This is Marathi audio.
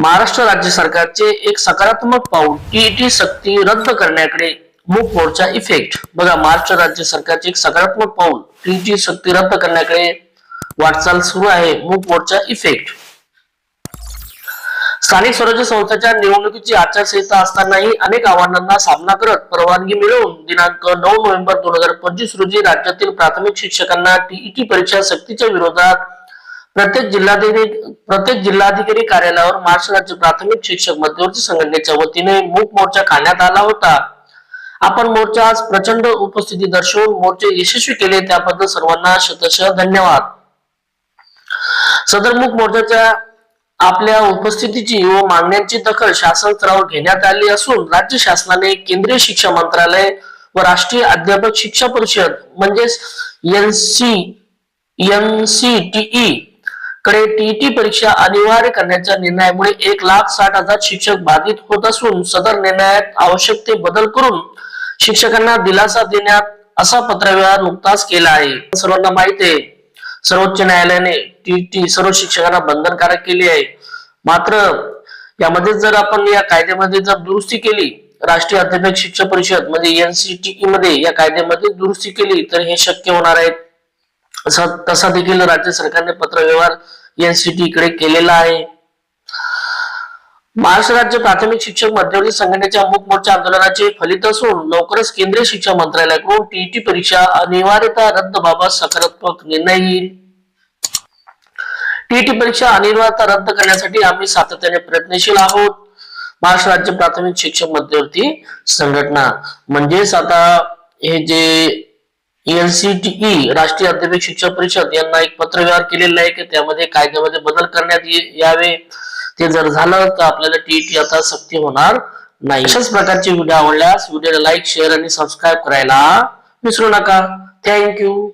महाराष्ट्र राज्य सरकारचे एक सकारात्मक पाऊल टीईटी सक्ती रद्द करण्याकडे मूक मोर्चा इफेक्ट बघा महाराष्ट्र राज्य सरकारचे एक सकारात्मक पाऊल टीईटी सक्ती रद्द करण्याकडे वाटचाल सुरू आहे मूक मोर्चा इफेक्ट स्थानिक स्वराज्य संस्थेच्या निवडणुकीची आचारसंहिता असतानाही अनेक आव्हानांना सामना करत परवानगी मिळवून दिनांक नऊ नोव्हेंबर दोन हजार पंचवीस रोजी राज्यातील प्राथमिक शिक्षकांना टीईटी परीक्षा सक्तीच्या विरोधात प्रत्येक जिल्हाधिकारी प्रत्येक जिल्हाधिकारी कार्यालयावर महाराष्ट्र राज्य प्राथमिक शिक्षक मध्यवर्ती संघटनेच्या वतीने मूक मोर्चा काढण्यात आला होता. आपण मोर्चा आज प्रचंड उपस्थिती दर्शवून मोर्चे यशस्वी केले त्याबद्दल सर्वांना शतशः धन्यवाद. सदर मुख मोर्चाच्या आपल्या उपस्थितीची व मागण्यांची दखल शासन स्तरावर घेण्यात आली असून राज्य शासनाने केंद्रीय शिक्षण मंत्रालय व राष्ट्रीय अध्यापक शिक्षा परिषद म्हणजेच एनसी ई कडे टीईटी परीक्षा अनिवार्य करण्याच्या निर्णयामुळे एक लाख साठ हजार शिक्षक बाधित होत असून सदर निर्णयात आवश्यक ते बदल करून शिक्षकांना दिलासा देण्यात असा पत्रव्यवहार नुकताच केला आहे. सर्वांना माहिती आहे सर्वोच्च न्यायालयाने टीटी सर्व शिक्षकांना बंधनकारक केली आहे. मात्र यामध्ये जर आपण या कायद्यामध्ये जर दुरुस्ती केली राष्ट्रीय अध्यापक शिक्षक परिषद म्हणजे एनसीटीई मध्ये या कायद्यामध्ये दुरुस्ती केली तर हे शक्य होणार आहे. तसा देखील राज्य सरकारने पत्रव्यवहार एनसीटी कडे केलेला आहे. महाराष्ट्र राज्य प्राथमिक शिक्षक मध्यवर्ती संघटनेच्या मुख मोर्चा आंदोलनाचे फलित असून लवकरच केंद्रीय शिक्षण मंत्रालयाकडून टीईटी परीक्षा अनिवार्यता रद्द बाबत सकारात्मक निर्णय येईल. टीईटी परीक्षा अनिवार्यता रद्द करण्यासाठी आम्ही सातत्याने प्रयत्नशील आहोत. महाराष्ट्र राज्य प्राथमिक शिक्षक मध्यवर्ती संघटना. म्हणजेच आता हे जे एनसीटीई राष्ट्रीय अध्यापक शिक्षक परिषद यांना एक पत्रव्यवहार केलेला आहे की त्यामध्ये कायद्यामध्ये बदल करण्यात यावे. ते जर झालं तर आपल्याला टीईटी आता सक्ती होणार नाही. अशाच प्रकारचे व्हिडिओ आवडल्यास व्हिडिओला लाईक शेअर आणि सबस्क्राईब करायला विसरू नका. थँक्यू